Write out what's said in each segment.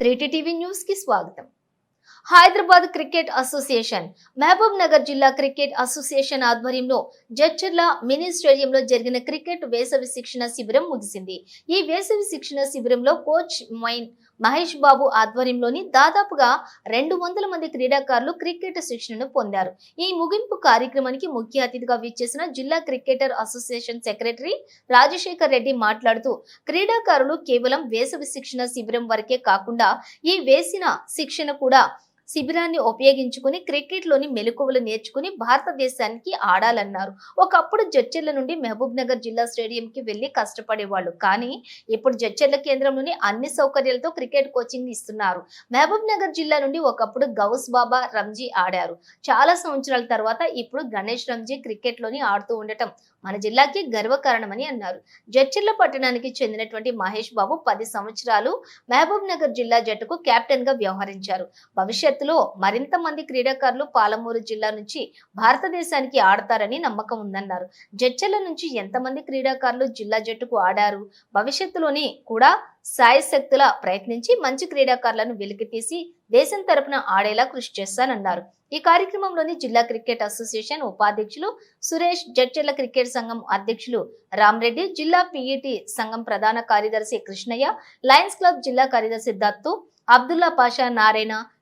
త్రీటీ TV న్యూస్కి స్వాగతం. Hyderabad cricket association Mahabub Nagar జిల్లా క్రికెట్ అసోసియేషన్ ఆధ్వర్యంలో జడ్చర్ల మినీ స్టేడియంలో జరిగిన క్రికెట్ వేసవి శిక్షణ శిబిరం ముగిసింది. ఈ వేసవి శిక్షణ శిబిరంలో కోచ్ మైన్ మహేష్ బాబు ఆధ్వర్యంలోని దాదాపుగా రెండు వందల మంది క్రీడాకారులు క్రికెట్ శిక్షణను పొందారు. ఈ ముగింపు కార్యక్రమానికి ముఖ్య అతిథిగా విచ్చేసిన జిల్లా cricketer association secretary Rajasekhar Reddy మాట్లాడుతూ క్రీడాకారులు కేవలం వేసవి శిక్షణ శిబిరం వరకే కాకుండా ఈ వేసిన శిక్షణ కూడా శిబిరాన్ని ఉపయోగించుకుని క్రికెట్లోని మెలకువలు నేర్చుకుని భారతదేశానికి ఆడాలన్నారు. ఒకప్పుడు జడ్చెర్ల నుండి మహబూబ్ నగర్ జిల్లా స్టేడియంకి వెళ్ళి కష్టపడేవాళ్ళు. కానీ ఇప్పుడు జడ్చెర్ల కేంద్రంలోని అన్ని సౌకర్యాలతో క్రికెట్ కోచింగ్ ఇస్తున్నారు. మహబూబ్ నగర్ జిల్లా నుండి ఒకప్పుడు గౌస్ బాబా రంజీ ఆడారు. చాలా సంవత్సరాల తర్వాత ఇప్పుడు గణేష్ రంజీ క్రికెట్లోని ఆడుతూ ఉండటం మన జిల్లాకి గర్వకారణమని అన్నారు. జడ్చెర్ల పట్టణానికి చెందినటువంటి మహేష్ బాబు పది సంవత్సరాలు మహబూబ్ నగర్ జిల్లా జట్టుకు కెప్టెన్గా వ్యవహరించారు. భవిష్యత్ భవిష్యత్తులో మరింత మంది క్రీడాకారులు పాలమూరు జిల్లా నుంచి భారతదేశానికి ఆడతారని నమ్మకం ఉందన్నారు. జడ్చర్ల నుంచి ఎంతమంది క్రీడాకారులు జిల్లా జట్టుకు ఆడారు? భవిష్యత్తులోని కూడా సాయశక్తుల ప్రయత్నించి మంచి క్రీడాకారులను వెలికితీసి దేశం తరపున ఆడేలా కృషి చేస్తానన్నారు. ఈ కార్యక్రమంలోని జిల్లా క్రికెట్ అసోసియేషన్ ఉపాధ్యక్షులు సురేష్ జడ్చర్ల క్రికెట్ సంఘం అధ్యక్షులు రామ్రెడ్డి జిల్లా పిఈటి సంఘం ప్రధాన కార్యదర్శి కృష్ణయ్య లయన్స్ క్లబ్ జిల్లా కార్యదర్శి దత్తు అబ్దుల్లా పాషా నారాయణ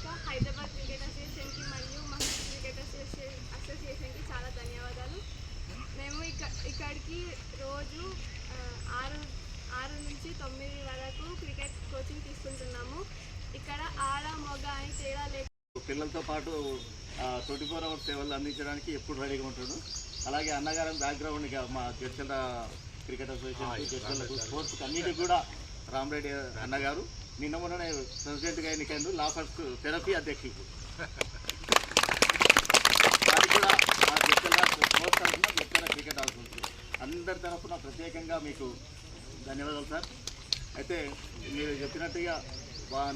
ఇంకా హైదరాబాద్ క్రికెట్ అసోసియేషన్కి మరియు మహిళా క్రికెట్ అసోసియేషన్ అసోసియేషన్కి చాలా ధన్యవాదాలు. మేము ఇక్క ఇక్కడికి రోజు ఆరు ఆరు నుంచి తొమ్మిది వరకు క్రికెట్ కోచింగ్ తీసుకుంటున్నాము. ఇక్కడ ఆడ మగ అని తేడా లేకుండా పిల్లలతో పాటు ట్వంటీ ఫోర్ అవర్స్ సేవలు అందించడానికి ఎప్పుడు రెడీగా ఉంటాడు అలాగే అన్నగారం బ్యాక్గ్రౌండ్గా మా జడ్చల క్రికెట్ అసోసియేషన్ జడ్చలకు స్పోర్ట్స్ అన్నిటికి కూడా రామరెడ్డి అన్నగారు. నిన్న మొన్న ప్రెసిడెంట్గా ఎన్నికైండు లా ఫస్ట్ థెరపీ అధ్యక్షుడు అది కూడా మా దగ్గర స్పోర్ట్స్ తరఫున దగ్గర క్రికెట్ ఆడుతుంది అందరి తరఫున ప్రత్యేకంగా మీకు ధన్యవాదాలు సార్ అయితే మీరు చెప్పినట్టుగా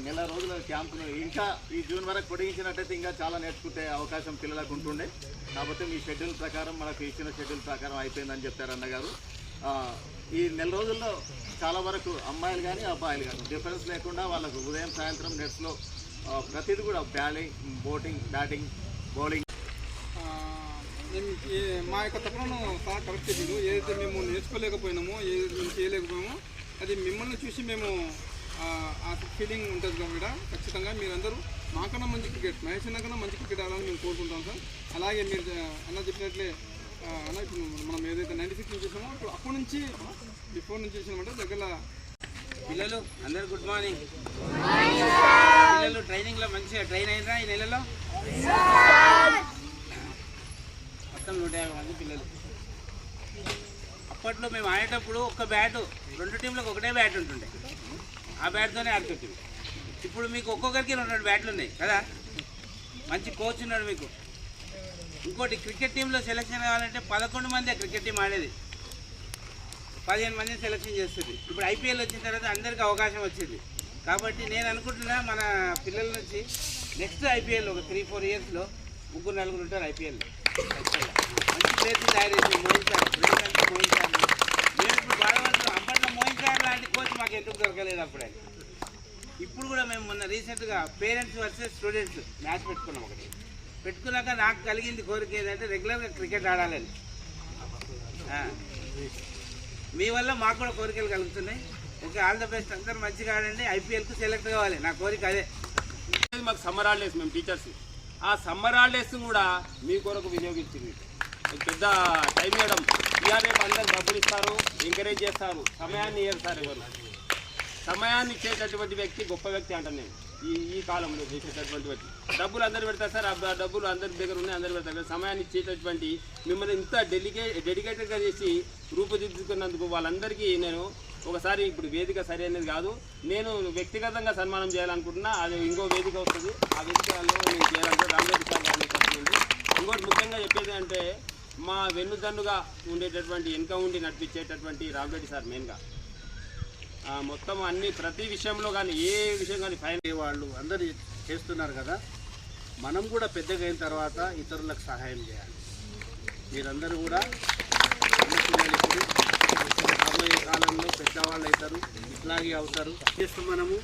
నెల రోజుల క్యాంపును ఇంకా ఈ జూన్ వరకు పొడిగించినట్టయితే ఇంకా చాలా నేర్చుకుంటే అవకాశం పిల్లలకు ఉంటుండే. కాకపోతే మీ షెడ్యూల్ ప్రకారం మనకు ఇచ్చిన షెడ్యూల్ ప్రకారం అయిపోయిందని చెప్పారు అన్నగారు. ఈ నెల రోజుల్లో చాలా వరకు అమ్మాయిలు కానీ అబ్బాయిలు కానీ డిఫరెన్స్ లేకుండా వాళ్ళకు ఉదయం సాయంత్రం నెట్స్లో ప్రతిదీ కూడా బ్యాలింగ్ బోటింగ్ బ్యాటింగ్ బౌలింగ్. మా యొక్క తప్పులను సార్ కరెక్ట్ చెప్పిండు ఏదైతే మేము నేర్చుకోలేకపోయినామో ఏదైతే మేము చేయలేకపోయామో అది మిమ్మల్ని చూసి మేము ఆ, ఫీలింగ్ ఉంటుంది కాబట్టి ఖచ్చితంగా మీరందరూ మాకన్నా మంచి క్రికెట్ మహేష్ అన్న కన్నా మంచి క్రికెట్ ఆడాలని మేము కోరుకుంటాం సార్. అలాగే మీరు అన్న చెప్పినట్లే అన్న ఇప్పుడు మనం ఏదైతే నైన్టీ సిక్స్ చేసామో ఇప్పుడు అప్పటి నుంచి బిఫోర్ నుంచి చేసినామంటే దగ్గర పిల్లలు అందరు గుడ్ మార్నింగ్ పిల్లలు ట్రైనింగ్లో మంచిగా ట్రైన్ అయినరా ఈ నెలలో? మొత్తం నూట యాభై మంది పిల్లలు. అప్పట్లో మేము ఆడేటప్పుడు ఒక బ్యాటు రెండు టీంలకు ఒకటే బ్యాట్ ఉంటుండే. ఆ బ్యాట్తోనే ఆడుతుంటుంది ఇప్పుడు మీకు ఒక్కొక్కరికి రెండు రెండు బ్యాట్లు ఉన్నాయి కదా? మంచి కోచ్ ఉన్నాడు మీకు. ఇంకోటి క్రికెట్ టీంలో సెలెక్షన్ కావాలంటే పదకొండు మంది క్రికెట్ టీం ఆడేది. పదిహేను మందిని సెలెక్షన్ చేస్తుంది. ఇప్పుడు ఐపీఎల్ వచ్చిన తర్వాత అందరికీ అవకాశం వచ్చింది. కాబట్టి నేను అనుకుంటున్నా మన పిల్లల నుంచి నెక్స్ట్ ఐపీఎల్ ఒక త్రీ ఫోర్ ఇయర్స్లో ముగ్గురు నలుగురు ఉంటారు ఐపీఎల్లో మంచి ప్లేయర్స్ తయారు చేసి Mohin sir president Mohin sir మేము ఇప్పుడు బాధపడుతున్నాం. అప్పట్లో మోహిన్ సార్ లాంటి కోచ్ మాకు ఎందుకు దొరకలేదు అప్పుడే? ఇప్పుడు కూడా మేము మొన్న రీసెంట్గా పేరెంట్స్ వర్సెస్ స్టూడెంట్స్ మ్యాచ్ పెట్టుకున్నాం ఒకటి. పెట్టుకున్నాక నాకు కలిగింది కోరిక ఏంటంటే రెగ్యులర్గా క్రికెట్ ఆడాలని. మీ వల్ల మాకు కూడా కోరికలు కలుగుతున్నాయి. ఓకే ఆల్ ద బెస్ట్ అందరూ మంచిగా ఆడండి. ఐపీఎల్కు సెలెక్ట్ కావాలి. నా కోరిక అదే. మాకు సమ్మర్ హాలిడేస్ మేము టీచర్స్ ఆ సమ్మర్ హాలిడేస్ కూడా మీ కొరకు వినియోగించింది. పెద్ద టైం ఇవ్వడం. ఇవాళ రేపు అందరు డబ్బులు ఇస్తారు. ఎంకరేజ్ చేస్తారు. సమయాన్ని ఇయ్యరు సార్ ఎవరు. సమయాన్ని ఇచ్చేటటువంటి వ్యక్తి గొప్ప వ్యక్తి అంటాను నేను. ఈ ఈ కాలంలో చేసేటటువంటి డబ్బులు అందరు పెడతారు సార్ ఆ డబ్బులు అందరి దగ్గర ఉన్నాయి అందరు పెడతారు సమయాన్ని ఇచ్చేటటువంటి మిమ్మల్ని ఇంత డెలికే డెడికేటెడ్గా చేసి రూపుదిద్దుకున్నందుకు వాళ్ళందరికీ నేను ఒకసారి ఇప్పుడు వేదిక సరి అనేది కాదు. నేను వ్యక్తిగతంగా సన్మానం చేయాలనుకుంటున్నా. అది ఇంకో వేదిక వస్తుంది. ఆ వేదికలో నేను చేయాలంటే రామరెడ్డి సార్ గారిని ఇంకోటి ముఖ్యంగా చెప్పేది అంటే మా వెన్నుదన్నుగా ఉండేటటువంటి వెనుక ఉండి నడిపించేటటువంటి రామరెడ్డి సార్ మెయిన్గా. మొత్తం అన్ని ప్రతి విషయంలో కానీ ఏ విషయం కానీ ఫైన్ వాళ్ళు అందరు చేస్తున్నారు కదా. మనం కూడా పెద్దగా అయిన తర్వాత ఇతరులకు సహాయం చేయాలి. మీరందరూ కూడా ఇప్పుడు రాబోయే కాలంలో పెద్దవాళ్ళు అవుతారు ఇట్లాగే అవుతారు. చేస్తాం మనము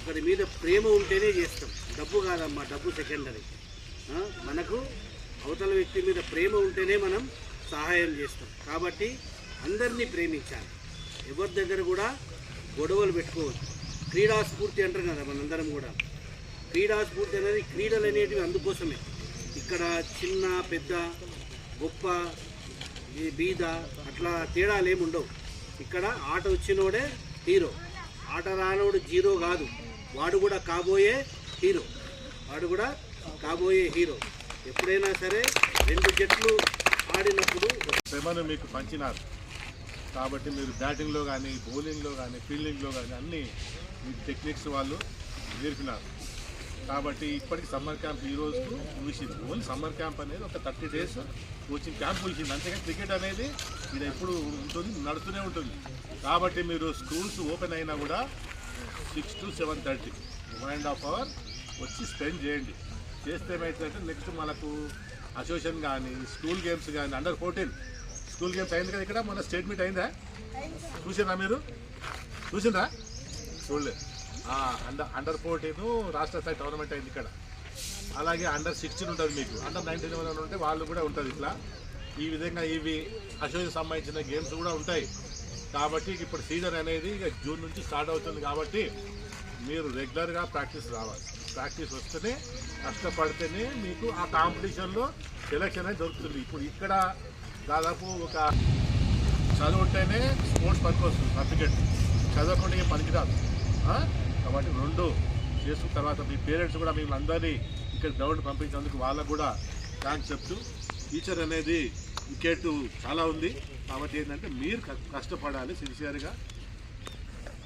ఒకరి మీద ప్రేమ ఉంటేనే చేస్తాం. డబ్బు కాదమ్మా డబ్బు సెకండరీ. మనకు అవతల వ్యక్తి మీద ప్రేమ ఉంటేనే మనం సహాయం చేస్తాం. కాబట్టి అందరినీ ప్రేమించాలి. ఎవరి దగ్గర కూడా గొడవలు పెట్టుకోవచ్చు క్రీడా స్ఫూర్తి అంటారు కదా మనందరం కూడా. క్రీడా స్ఫూర్తి అనేది క్రీడలు అనేటివి అందుకోసమే. ఇక్కడ చిన్న పెద్ద గొప్ప ఈ బీద అట్లా తేడాలు ఏమి ఉండవు. ఇక్కడ ఆట వచ్చినోడే హీరో. ఆట రానోడు జీరో కాదు. వాడు కూడా కాబోయే హీరో. వాడు కూడా కాబోయే హీరో. ఎప్పుడైనా సరే రెండు జట్లు ఆడినప్పుడు శ్రమను మీకు పంచినారు. కాబట్టి మీరు బ్యాటింగ్లో కానీ బౌలింగ్లో కానీ ఫీల్డింగ్లో కానీ అన్ని మీ టెక్నిక్స్ వాళ్ళు నేర్పినారు. కాబట్టి ఇప్పటికి సమ్మర్ క్యాంప్ ఈ రోజుకు ముగిసింది. ఓన్లీ సమ్మర్ క్యాంప్ అనేది ఒక థర్టీ డేస్ కోచింగ్ క్యాంప్ ముగిసింది. అంతేగాని క్రికెట్ అనేది ఇది ఎప్పుడు ఉంటుంది నడుతూనే ఉంటుంది. కాబట్టి మీరు స్కూల్స్ ఓపెన్ అయినా కూడా six to seven thirty one and half hour వచ్చి స్పెండ్ చేయండి. చేస్తే ఏమవుతుందంటే నెక్స్ట్ మనకు అసోసియేషన్ కానీ స్కూల్ గేమ్స్ కానీ అండర్ ఫోర్టీన్ స్కూల్ గేమ్స్ అయింది కదా ఇక్కడ? మన స్టేట్ మీట్ అయిందా? చూసిందా మీరు? చూసిందా చూడలేదు అండర్ అండర్ ఫోర్టీన్ రాష్ట్ర స్థాయి టోర్నమెంట్ అయింది ఇక్కడ. అలాగే అండర్ సిక్స్టీన్ ఉంటుంది మీకు. అండర్ నైన్టీన్ ఎవరైనా ఉంటే వాళ్ళు కూడా ఉంటుంది ఇట్లా. ఈ విధంగా ఇవి అశోక్ సంబంధించిన గేమ్స్ కూడా ఉంటాయి. కాబట్టి ఇప్పుడు సీజన్ అనేది ఇక జూన్ నుంచి స్టార్ట్ అవుతుంది కాబట్టి మీరు రెగ్యులర్గా ప్రాక్టీస్ రావాలి. ప్రాక్టీస్ వస్తేనే కష్టపడితేనే మీకు ఆ కాంపిటీషన్లో సెలెక్షన్ అనేది దొరుకుతుంది. ఇప్పుడు ఇక్కడ దాదాపు ఒక చదువుంటేనే స్పోర్ట్స్ పనికి వస్తుంది సర్టిఫికెట్. చదవకుండా ఏం పనికిరాదు. ఆ? కాబట్టి రెండు చేసుకున్న తర్వాత మీ పేరెంట్స్ కూడా మిమ్మల్ని అందరినీ ఇక్కడ గ్రౌండ్ పంపించినందుకు వాళ్ళకు కూడా థ్యాంక్స్ చెప్తూ టీచర్ అనేది వికెట్ చాలా ఉంది. కాబట్టి ఏంటంటే మీరు కష్టపడాలి సిన్సియర్గా.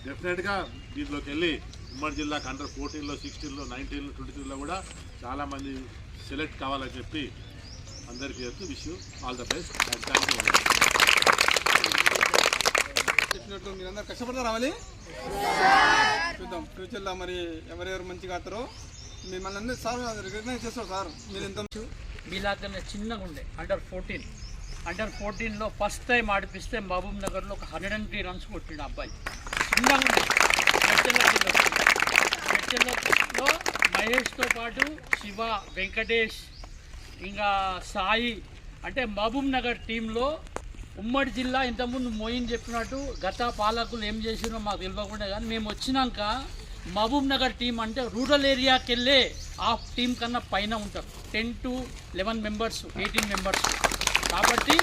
డెఫినెట్గా దీంట్లోకి వెళ్ళి ఉమ్మడి జిల్లాకు అండర్ ఫోర్టీన్లో సిక్స్టీన్లో నైన్టీన్లో ట్వంటీ త్రీలో కూడా చాలామంది సెలెక్ట్ కావాలని చెప్పి అందరికీ చెప్తూ wish all the best and thank you చెప్పినట్టు మీరందరూ కష్టపడతా రావాలి చూద్దాం. ఫ్యూచర్లో మరి ఎవరెవరు మంచిగా అవుతారో మిమ్మల్ని అందరూ సార్ రికగ్నైజ్ చేస్తారు సార్. మీరు ఎంత మీలాగానే చిన్నగా ఉండే అండర్ ఫోర్టీన్ అండర్ ఫోర్టీన్లో ఫస్ట్ టైం ఆడిపిస్తే మహబూబ్ నగర్లో ఒక హండ్రెడ్ అండ్ త్రీ రన్స్ కొట్టిండు అబ్బాయి. చిన్నగా ఉండే. మహేష్తో పాటు శివ వెంకటేష్ ఇంకా సాయి అంటే మహబూబ్ నగర్ టీంలో ఉమ్మడి జిల్లా ఇంతకుముందు మోయిన్ చెప్పినట్టు గత పాలకులు ఏం చేసినో మాకు తెలియకుండా కానీ మేము వచ్చినాక మహబూబ్ నగర్ టీం అంటే రూరల్ ఏరియాకి వెళ్ళే ఆ టీం కన్నా పైన ఉంటారు. Ten to eleven members eighteen members. కాబట్టి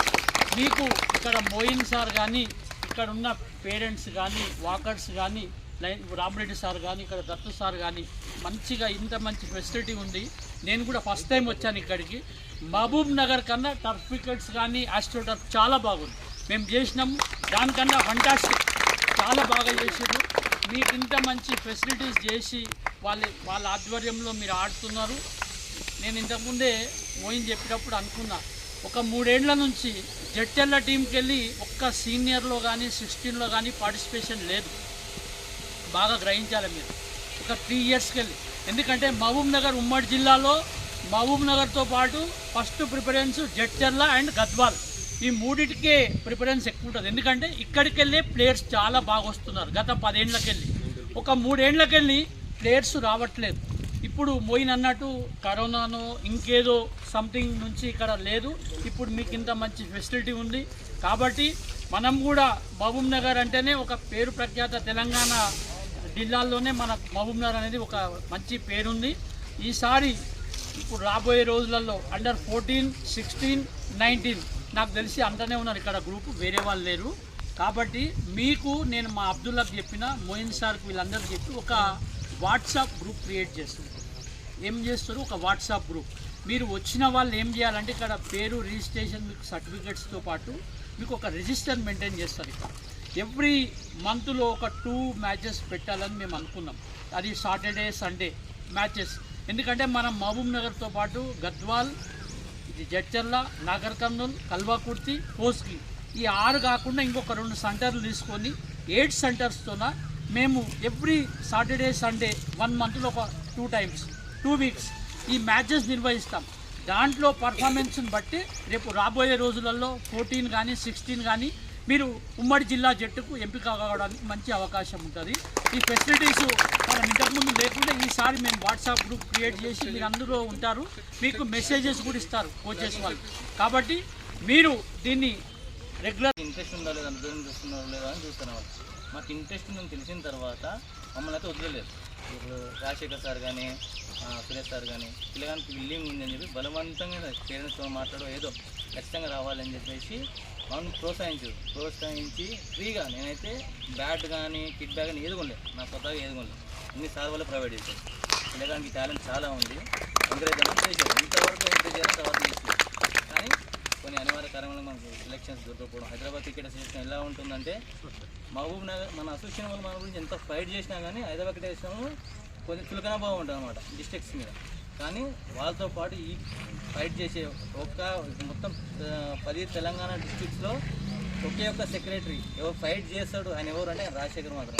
మీకు ఇక్కడ మోయిన్ సార్ కానీ ఇక్కడ ఉన్న పేరెంట్స్ కానీ వాకర్స్ కానీ లైన్ రామరెడ్డి సార్ కానీ ఇక్కడ దత్తు సార్ కానీ మంచిగా ఇంత మంచి ఫెసిలిటీ ఉంది. నేను కూడా ఫస్ట్ టైం వచ్చాను ఇక్కడికి. మహబూబ్ నగర్ కన్నా టర్ఫ్ వికెట్స్ కానీ ఆస్ట్రో టర్ఫ్ చాలా బాగుంది. మేము చేసినాము. దానికన్నా ఫంటాస్టిక్ చాలా బాగా చేసారు మీకు ఇంత మంచి ఫెసిలిటీస్ చేసి వాళ్ళ వాళ్ళ ఆధ్వర్యంలో మీరు ఆడుతున్నారు. నేను ఇంతకుముందే మోయిన్ చెప్పినప్పుడు అనుకున్నా. ఒక మూడేళ్ళ నుంచి జట్టెళ్ళ టీంకి వెళ్ళి ఒక్క సీనియర్లో కానీ సిక్స్టీన్లో కానీ పార్టిసిపేషన్ లేదు. బాగా గ్రహించాలి మీరు. ఒక త్రీ ఇయర్స్కి వెళ్ళి. ఎందుకంటే మహబూబ్ నగర్ ఉమ్మడి జిల్లాలో మహబూబ్ నగర్తో పాటు first preference Jadcherla and Gadwal. ఈ మూడింటికే ప్రిఫరెన్స్ ఎక్కువ ఉంటుంది. ఎందుకంటే ఇక్కడికి వెళ్ళే ప్లేయర్స్ చాలా బాగా వస్తున్నారు. గత పదేళ్ళకెళ్ళి ఒక మూడేళ్ళకెళ్ళి ప్లేయర్స్ రావట్లేదు. ఇప్పుడు మోయిన్ అన్నట్టు కరోనాను ఇంకేదో సంథింగ్ నుంచి ఇక్కడ లేదు. ఇప్పుడు మీకు ఇంత మంచి ఫెసిలిటీ ఉంది. కాబట్టి మనం కూడా మహబూబ్ నగర్ అంటేనే ఒక పేరు ప్రఖ్యాత తెలంగాణ జిల్లాల్లోనే మన మహబూబ్నగర్ అనేది ఒక మంచి పేరుంది. ఈసారి ఇప్పుడు రాబోయే రోజులలో అండర్ ఫోర్టీన్ సిక్స్టీన్ నైన్టీన్ నాకు తెలిసి అంటనే ఉన్నారు ఇక్కడ గ్రూప్ వేరే వాళ్ళు లేరు. కాబట్టి మీకు నేను మా అబ్దుల్లాకి చెప్పిన మోయిన్ సార్కి వీళ్ళందరికీ చెప్పి ఒక వాట్సాప్ గ్రూప్ క్రియేట్ చేస్తుంది ఏం చేస్తారు? ఒక వాట్సాప్ గ్రూప్ మీరు వచ్చిన వాళ్ళు ఏం చేయాలంటే ఇక్కడ పేరు రిజిస్ట్రేషన్ మీకు సర్టిఫికెట్స్తో పాటు మీకు ఒక రిజిస్టర్ మెయింటైన్ చేస్తారు ఇక్కడ. ఎవ్రీ మంత్లో ఒక టూ మ్యాచెస్ పెట్టాలని మేము అనుకున్నాం. అది సాటర్డే సండే మ్యాచెస్. ఎందుకంటే మనం మహబూబ్ నగర్తో పాటు గద్వాల్ ఇది జడ్చర్ల నాగర్ కర్నూల్ కల్వాకుర్తి కోస్కి ఈ ఆరు కాకుండా ఇంకొక రెండు సెంటర్లు తీసుకొని ఎయిట్ సెంటర్స్తోన మేము ఎవ్రీ సాటర్డే సండే వన్ మంత్లో ఒక టూ టైమ్స్ టూ వీక్స్ ఈ మ్యాచెస్ నిర్వహిస్తాం. దాంట్లో పర్ఫార్మెన్స్ని బట్టి రేపు రాబోయే రోజులలో ఫోర్టీన్ కానీ సిక్స్టీన్ కానీ మీరు ఉమ్మడి జిల్లా జట్టుకు ఎంపిక కావడానికి మంచి అవకాశం ఉంటుంది. ఈ ఫెసిలిటీస్ మనం ఇంతకుముందు లేకుండా ఈసారి మేము వాట్సాప్ గ్రూప్ క్రియేట్ చేసి మీరు అందరూ ఉంటారు. మీకు మెసేజెస్ కూడా ఇస్తారు కోచెస్ వాళ్ళు. కాబట్టి మీరు దీన్ని రెగ్యులర్ ఇంట్రెస్ట్ ఉందా లేదా? దూరం చూస్తున్నారో లేదా అని చూస్తున్నాం మాకు ఇంట్రెస్ట్ ఉందని తెలిసిన తర్వాత మమ్మల్ని అయితే వదిలేదు ఇప్పుడు రాజశేఖర్ సార్ కానీ సురేష్ సార్ కానీ పిల్లగానికి విల్లింగ్ ఉందని చెప్పి బలవంతంగా పేరెంట్స్తో మాట్లాడో ఏదో ఖచ్చితంగా రావాలని చెప్పేసి మనం ప్రోత్సహించు ప్రోత్సహించి ఫ్రీగా నేనైతే బ్యాట్ కానీ కిట్ బ్యాగ్ కానీ ఏది నా కొత్తగా ఏది కొనలేదు. అన్ని సార్ వల్ల ప్రొవైడ్ చేశారు. పిల్లగానికి టాలెంట్ చాలా ఉంది. ఎంకరేజ్ చేశారు ఇంతవరకు ఎంకరేజ్ చేయాలి తర్వాత కానీ కొన్ని అనివార్య కారణంగా మనకు ఎలక్షన్స్ దొరకకపోవడం హైదరాబాద్ క్రికెట్ అసోసియేషన్ ఎలా ఉంటుందంటే మహబూబ్ నగర్ మన అసోసియేషన్ వల్ల మన గురించి ఎంత ఫైట్ చేసినా కానీ హైదరాబాద్ క్రికెట్ అసోసియేషన్ కొంచెం చులకన భావం ఉంటుంది అనమాట డిస్ట్రిక్ట్స్ మీద. కానీ వాళ్ళతో పాటు ఈ ఫైట్ చేసే ఒక్క మొత్తం పది తెలంగాణ డిస్ట్రిక్ట్స్లో ఒకే ఒక్క సెక్రటరీ ఎవరు ఫైట్ చేస్తాడు ఆయన ఎవరు అంటే రాజశేఖర్ మాత్రం